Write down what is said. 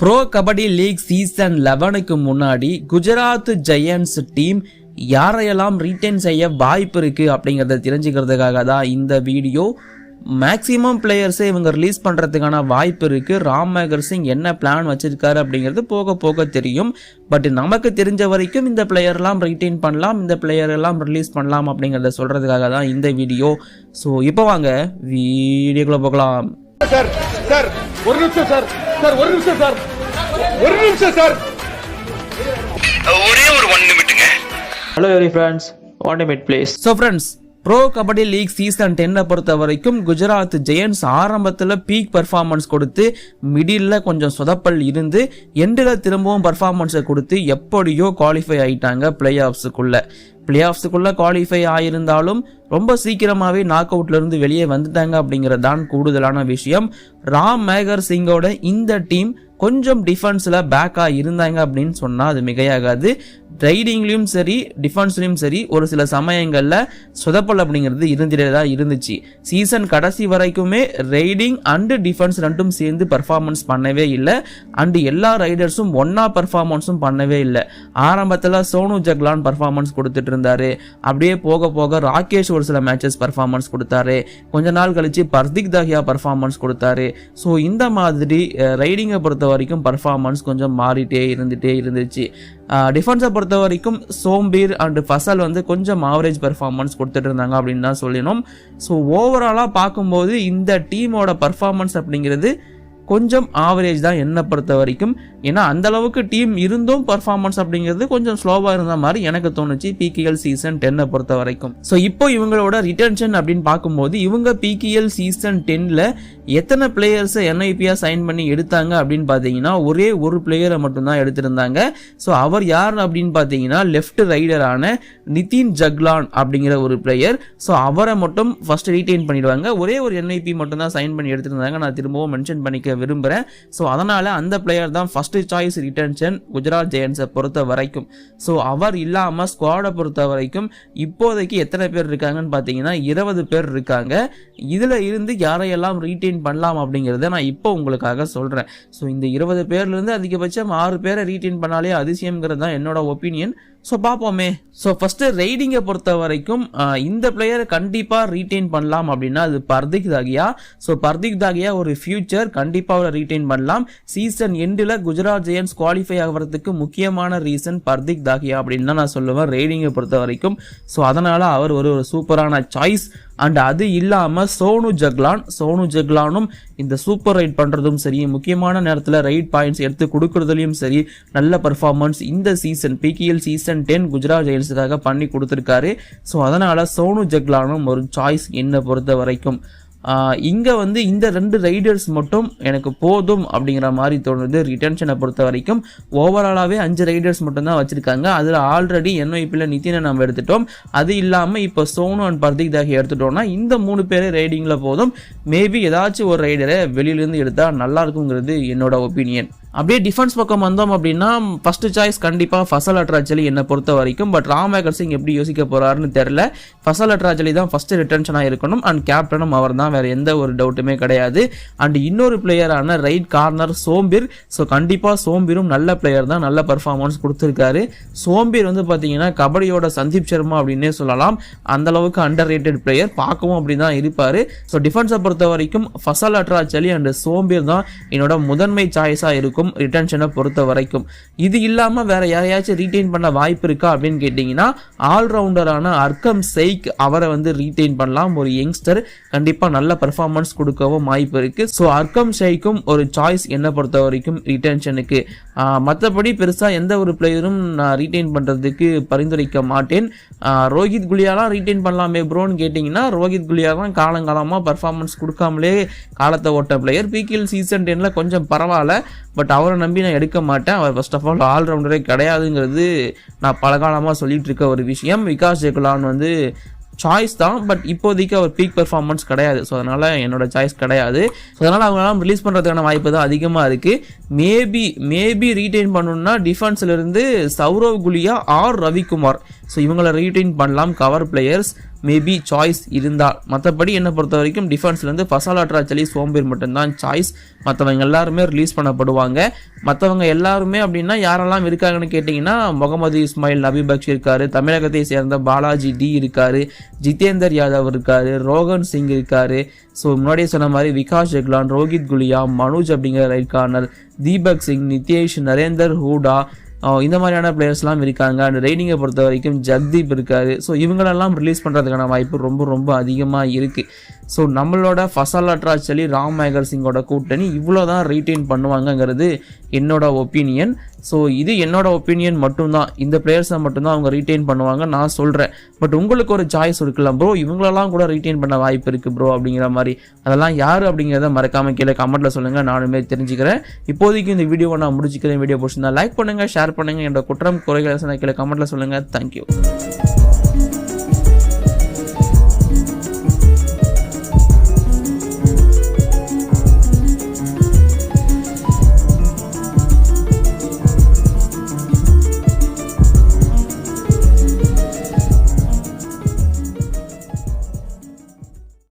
Bro kabaddi league season லெவனுக்கு முன்னாடி Gujarat Giants team யாரையெல்லாம் ரீட்டைன் செய்ய வாய்ப்பு இருக்குது அப்படிங்கிறத தெரிஞ்சுக்கிறதுக்காக தான் இந்த வீடியோ மேக்ஸிமம் பிளேயர்ஸை இவங்க ரிலீஸ் பண்ணுறதுக்கான வாய்ப்பு இருக்குது ராம் மேகர் சிங் என்ன பிளான் வச்சுருக்காரு அப்படிங்கிறது போக போக தெரியும். பட் நமக்கு தெரிஞ்ச வரைக்கும் இந்த பிளேயர்லாம் ரீட்டைன் பண்ணலாம் இந்த பிளேயரெல்லாம் ரிலீஸ் பண்ணலாம் அப்படிங்கிறத சொல்கிறதுக்காக தான் இந்த வீடியோ ஸோ இப்போ வாங்க வீடியோக்குள்ளே போகலாம். சார் சார் ஒரு நிமிஷம் சார். சார் ஒரு நிமிஷம் சார். ஒரு நிமிஷம் சார். ஒரே ஒரு ஒன் நிமிட்டுங்க Hello every friends, want a mid please. So friends bro kabaddi league season டென்னை பொறுத்த வரைக்கும் குஜராத் ஜெயன்ஸ் ஆரம்பத்தில் பீக் பர்ஃபார்மன்ஸ் கொடுத்து மிடில் கொஞ்சம் சொதப்பல் இருந்து எண்டில் திரும்பவும் பர்ஃபார்மன்ஸை கொடுத்து எப்படியோ குவாலிஃபை ஆயிட்டாங்க பிளே ஆஃப்ஸுக்குள்ள பிளே ஆஃப்ஸுக்குள்ள குவாலிஃபை ஆயிருந்தாலும் ரொம்ப சீக்கிரமாகவே நாக் அவுட்லேருந்து வெளியே வந்துட்டாங்க அப்படிங்கிறது தான் கூடுதலான விஷயம். ராம் மேகர் சிங்கோட இந்த டீம் கொஞ்சம் டிஃபென்ஸில் பேக்காக இருந்தாங்க அப்படின்னு சொன்னால் அது மிகையாகாது. ரைடிங்லேயும் சரி டிஃபென்ஸ்லையும் சரி ஒரு சில சமயங்களில் சொதப்பல் அப்படிங்கிறது இருந்துகிட்டே தான் இருந்துச்சு. சீசன் கடைசி வரைக்குமே ரைடிங் அண்டு டிஃபென்ஸ் ரெண்டும் சேர்ந்து பர்ஃபார்மன்ஸ் பண்ணவே இல்லை. அண்டு எல்லா ரைடர்ஸும் ஒன்றா பர்ஃபார்மன்ஸும் பண்ணவே இல்லை. ஆரம்பத்தில் சோனு ஜக்லான் பர்ஃபார்மன்ஸ் கொடுத்துட்டு இருந்தாரு. அப்படியே போக போக ராகேஷ் ஒரு சில மேட்சஸ் பர்ஃபார்மன்ஸ் கொடுத்தாரு. கொஞ்ச நாள் கழிச்சு பர்திக் தாஹியா பர்ஃபார்மன்ஸ் கொடுத்தாரு. ஸோ இந்த மாதிரி ரைடிங்கை பொறுத்த வரைக்கும் பர்ஃபார்மன்ஸ் கொஞ்சம் மாறிட்டே இருந்துகிட்டே இருந்துச்சு. டிஃபென்ஸை பொறுத்த வரைக்கும் சோம்பீர் அண்ட் ஃபசல் வந்து கொஞ்சம் ஆவரேஜ் பெர்ஃபார்மன்ஸ் கொடுத்துட்டு இருந்தாங்க அப்படின்னு தான் சொல்லணும் ஸோ ஓவராலாக பார்க்கும்போது இந்த டீமோட பர்ஃபார்மன்ஸ் அப்படிங்கிறது கொஞ்சம் ஆவரேஜ் தான் என்னை பொறுத்த வரைக்கும். ஏன்னா அந்தளவுக்கு டீம் இருந்தும் பர்ஃபார்மன்ஸ் அப்படிங்கிறது கொஞ்சம் ஸ்லோவாக இருந்த மாதிரி எனக்கு தோணுச்சு பிகேஎல் சீசன் டென்னை பொறுத்த வரைக்கும். ஸோ இப்போ இவங்களோட ரிட்டன்ஷன் அப்படின்னு பார்க்கும்போது இவங்க பிகேஎல் சீசன் டென்னில் எத்தனை பிளேயர்ஸை என்ஐபியாக சைன் பண்ணி எடுத்தாங்க அப்படின்னு பார்த்தீங்கன்னா ஒரே ஒரு பிளேயரை மட்டும்தான் எடுத்திருந்தாங்க. ஸோ அவர் யார் அப்படின்னு பார்த்தீங்கன்னா லெஃப்ட் ரைடரான நிதின் ஜக்லான் அப்படிங்கிற ஒரு பிளேயர் ஸோ அவரை மட்டும் ஃபர்ஸ்ட் ரீட்டைன் பண்ணிடுவாங்க. ஒரே ஒரு என்ஐபி மட்டும் தான் சைன் பண்ணி எடுத்திருந்தாங்க. நான் திரும்பவும் மென்ஷன் பண்ணிக்க விரும்புகிறேன் ஸோ அதனால் அந்த பிளேயர் தான் ஃபஸ்ட்டு சாய்ஸ் ரிட்டன்ஷன் குஜராத் ஜெயன்ஸை பொறுத்த வரைக்கும். ஸோ அவர் இல்லாமல் ஸ்குவாடை பொறுத்த வரைக்கும் இப்போதைக்கு எத்தனை பேர் இருக்காங்கன்னு பார்த்தீங்கன்னா இருபது பேர் இருக்காங்க. இதில் இருந்து யாரையெல்லாம் ரீட்டைன் பண்ணலாம் அப்படிங்கிறத நான் இப்போ உங்களுக்காக சொல்கிறேன் ஸோ இந்த இருபது பேர்லேருந்து அதிகபட்சம் ஆறு பேரை ரீட்டைன் பண்ணாலே அதிசயங்கிறது தான் என்னோட ஒப்பீனியன் ஸோ பார்ப்போமே ஸோ ஃபஸ்ட்டு ரைடிங்கை பொறுத்த வரைக்கும் இந்த பிளேயரை கண்டிப்பாக ரீட்டைன் பண்ணலாம் அப்படின்னா அது பர்திக் தாகியா. ஸோ பர்திக் தாகியா ஒரு ஃபியூச்சர் கண்டிப்பாக அவரை ரீட்டைன் பண்ணலாம். சீசன் எண்டில் குஜராத் ஜெயன்ஸ் குவாலிஃபை ஆகிறதுக்கு முக்கியமான ரீசன் பர்திக் தாகியா அப்படின்னு தான் நான் சொல்லுவேன் ரைடிங்கை பொறுத்த வரைக்கும். ஸோ அதனால் அவர் ஒரு ஒரு சூப்பரான சாய்ஸ் அண்ட் அது இல்லாமல் சோனு ஜக்லான் சோனு ஜக்லானும் இந்த சூப்பர் ரைட் பண்ணுறதும் சரி முக்கியமான நேரத்தில் ரைட் பாயிண்ட்ஸ் எடுத்து கொடுக்குறதுலையும் சரி நல்ல பர்ஃபார்மன்ஸ் இந்த season PKL season ten Gujarat ஜெயின்ஸுக்காக பண்ணி கொடுத்துருக்காரு. ஸோ அதனால் சோனு ஜக்லானும் ஒரு சாய்ஸ் என்னை பொறுத்த வரைக்கும் இங்கே வந்து இந்த ரெண்டு ரைடர்ஸ் மட்டும் எனக்கு போதும் அப்படிங்கிற மாதிரி தோணுது. ரிட்டன்ஷனை பொறுத்த வரைக்கும் ஓவராலாகவே அஞ்சு ரைடர்ஸ் மட்டும் தான் வச்சுருக்காங்க. அதில் ஆல்ரெடி என்ஒய்பியில் நிதினை நம்ம எடுத்துட்டோம். அது இல்லாமல் இப்போ சோனு அண்ட் பர்திக் தாகி எடுத்துட்டோம்னா இந்த மூணு பேர் ரைடிங்கில் போதும். மேபி ஏதாச்சும் ஒரு ரைடரை வெளியிலேருந்து எடுத்தால் நல்லா இருக்குங்கிறது என்னோட ஒப்பீனியன் அப்படியே டிஃபென்ஸ் பக்கம் வந்தோம் அப்படின்னா ஃபர்ஸ்ட் சாய்ஸ் கண்டிப்பாக ஃபசல் அட்ராஜலி என்னை பொறுத்த வரைக்கும். பட் ராமேகர் சிங் எப்படி யோசிக்க போகிறாருன்னு தெரில ஃபசல் அட்ராச்சலி தான் ஃபர்ஸ்ட் ரிட்டன்ஷனாக இருக்கணும். அண்ட் கேப்டனும் அவர் தான் வேறு எந்த ஒரு டவுட்டுமே கிடையாது. அண்ட் இன்னொரு பிளேயரான ரைட் கார்னர் சோம்பிர். ஸோ கண்டிப்பாக சோம்பிரும் நல்ல பிளேயர் தான். நல்ல பர்ஃபார்மன்ஸ் கொடுத்துருக்காரு. சோம்பிர் வந்து பார்த்தீங்கன்னா கபடியோட சந்தீப் சர்மா அப்படின்னே சொல்லலாம். அந்த அளவுக்கு அண்டர் ரேட்டட் பிளேயர் பார்க்கவும் அப்படி தான் இருப்பார் ஸோ டிஃபென்ஸை பொறுத்த வரைக்கும் ஃபசல் அட்ராஜலி அண்ட் சோம்பிர் தான் என்னோட முதன்மை சாய்ஸாக இருக்கும். ரிட்டன்ஷனை பொறுத்த வரைக்கும் இது இல்லாமல் வேற யாரையாச்சும் ரீட்டைன் பண்ண வாய்ப்பு இருக்கா அப்படின்னு கேட்டிங்கன்னா ஆல்ரவுண்டரான அர்க்கம் செய்க் அவரை வந்து ரீட்டைன் பண்ணலாம். ஒரு யங்ஸ்டர் கண்டிப்பாக நல்ல பெர்ஃபார்மன்ஸ் கொடுக்கவும் வாய்ப்பு இருக்குது ஸோ அர்க்கம் ஷெய்க்கும் ஒரு சாய்ஸ் என்னை பொறுத்த வரைக்கும் ரிட்டன்ஷனுக்கு மற்றபடி பெருசாக எந்த ஒரு பிளேயரும் நான் ரீட்டைன் பண்ணுறதுக்கு பரிந்துரைக்க மாட்டேன். ரோஹித் குலியாலாம் ரீட்டைன் பண்ணலாமே ப்ரோன்னு கேட்டிங்கன்னா ரோஹித் குலியா தான் காலங்காலமாக பர்ஃபார்மன்ஸ் கொடுக்காமலே காலத்தை ஓட்ட பிளேயர் பிகேஎல் சீசன் டென்னில் கொஞ்சம் பரவாயில்ல பட் அவரை நம்பி நான் எடுக்க மாட்டேன். அவர் ஃபர்ஸ்ட் ஆஃப் ஆல் ஆல்ரவுண்டரே கிடையாதுங்கிறது நான் பல காலமாக இருக்க ஒரு விஷயம். விகாஸ் ஜெகுலான் வந்து சாய்ஸ் தான் பட் இப்போதைக்கு அவர் பீக் பெர்ஃபார்மன்ஸ் கிடையாது. ஸோ அதனால் என்னோட சாய்ஸ் கிடையாது. ஸோ அதனால் அவங்களாம் ரிலீஸ் பண்ணுறதுக்கான வாய்ப்பு தான் அதிகமாக இருக்குது மேபி மேபி ரீட்டைன் பண்ணணும்னா டிஃபென்ஸ்லேருந்து சௌரவ் குலியா ஆர் ரவிக்குமார். ஸோ இவங்களை ரீட்டைன் பண்ணலாம் கவர் பிளேயர்ஸ் மேபி சாய்ஸ் இருந்தால். மற்றபடி என்னை பொறுத்த வரைக்கும் டிஃபென்ஸ்லேருந்து ஃபசாலாட்ரா சலி சோம்பேர் மட்டும்தான் சாய்ஸ் மற்றவங்க எல்லாருமே ரிலீஸ் பண்ணப்படுவாங்க. மற்றவங்க எல்லாருமே அப்படின்னா யாரெல்லாம் இருக்காங்கன்னு கேட்டிங்கன்னா முகமது இஸ்மாயில் நபி பக்ஷ் இருக்கார். தமிழகத்தை சேர்ந்த பாலாஜி டி இருக்கார். ஜிதேந்தர் யாதவ் இருக்கார். ரோகன் சிங் இருக்கார். ஸோ முன்னாடியே சொன்ன மாதிரி விகாஷ் ஜெக்லான் ரோஹித் குலியா மனோஜ் அப்படிங்கிற ரைட் கார்னர் தீபக் சிங் நிதேஷ் நரேந்தர் ஹூடா இந்த மாதிரியான பிளேயர்ஸ்லாம் இருக்காங்க. அண்ட் ரைடிங்கை பொறுத்த வரைக்கும் ஜக்தீப் இருக்காரு. ஸோ இவங்களெல்லாம் ரிலீஸ் பண்ணுறதுக்கான வாய்ப்பு ரொம்ப ரொம்ப அதிகமாக இருக்குது ஸோ நம்மளோட ஃபசல் அட்ராச்சலி ராம் மேகர் சிங்கோட கூட்டணி இவ்வளோ தான் ரீட்டைன் பண்ணுவாங்கங்கிறது என்னோட ஒப்பீனியன் ஸோ இது என்னோட ஒப்பீனியன் மட்டும்தான். இந்த பிளேயர்ஸை மட்டும்தான் அவங்க ரீட்டைன் பண்ணுவாங்க. நான் சொல்கிறேன் பட் உங்களுக்கு ஒரு சாய்ஸ் இருக்கலாம். ப்ரோ இவங்களெல்லாம் கூட ரீட்டைன் பண்ண வாய்ப்பு இருக்குது ப்ரோ அப்படிங்கிற மாதிரி. அதெல்லாம் யார் அப்படிங்கிறத மறக்காமல் கீழே கமெண்ட்டில் சொல்லுங்கள் நானுமே தெரிஞ்சுக்கிறேன். இப்போதைக்கு இந்த வீடியோவை நான் முடிச்சுக்கிறேன். வீடியோ பிடிச்சிருந்தா லைக் பண்ணுங்கள் ஷேர் பண்ணுங்கள் என்னோட குற்றம் குறைகளை கீழே கமெண்ட்டில் சொல்லுங்கள் தேங்க்யூ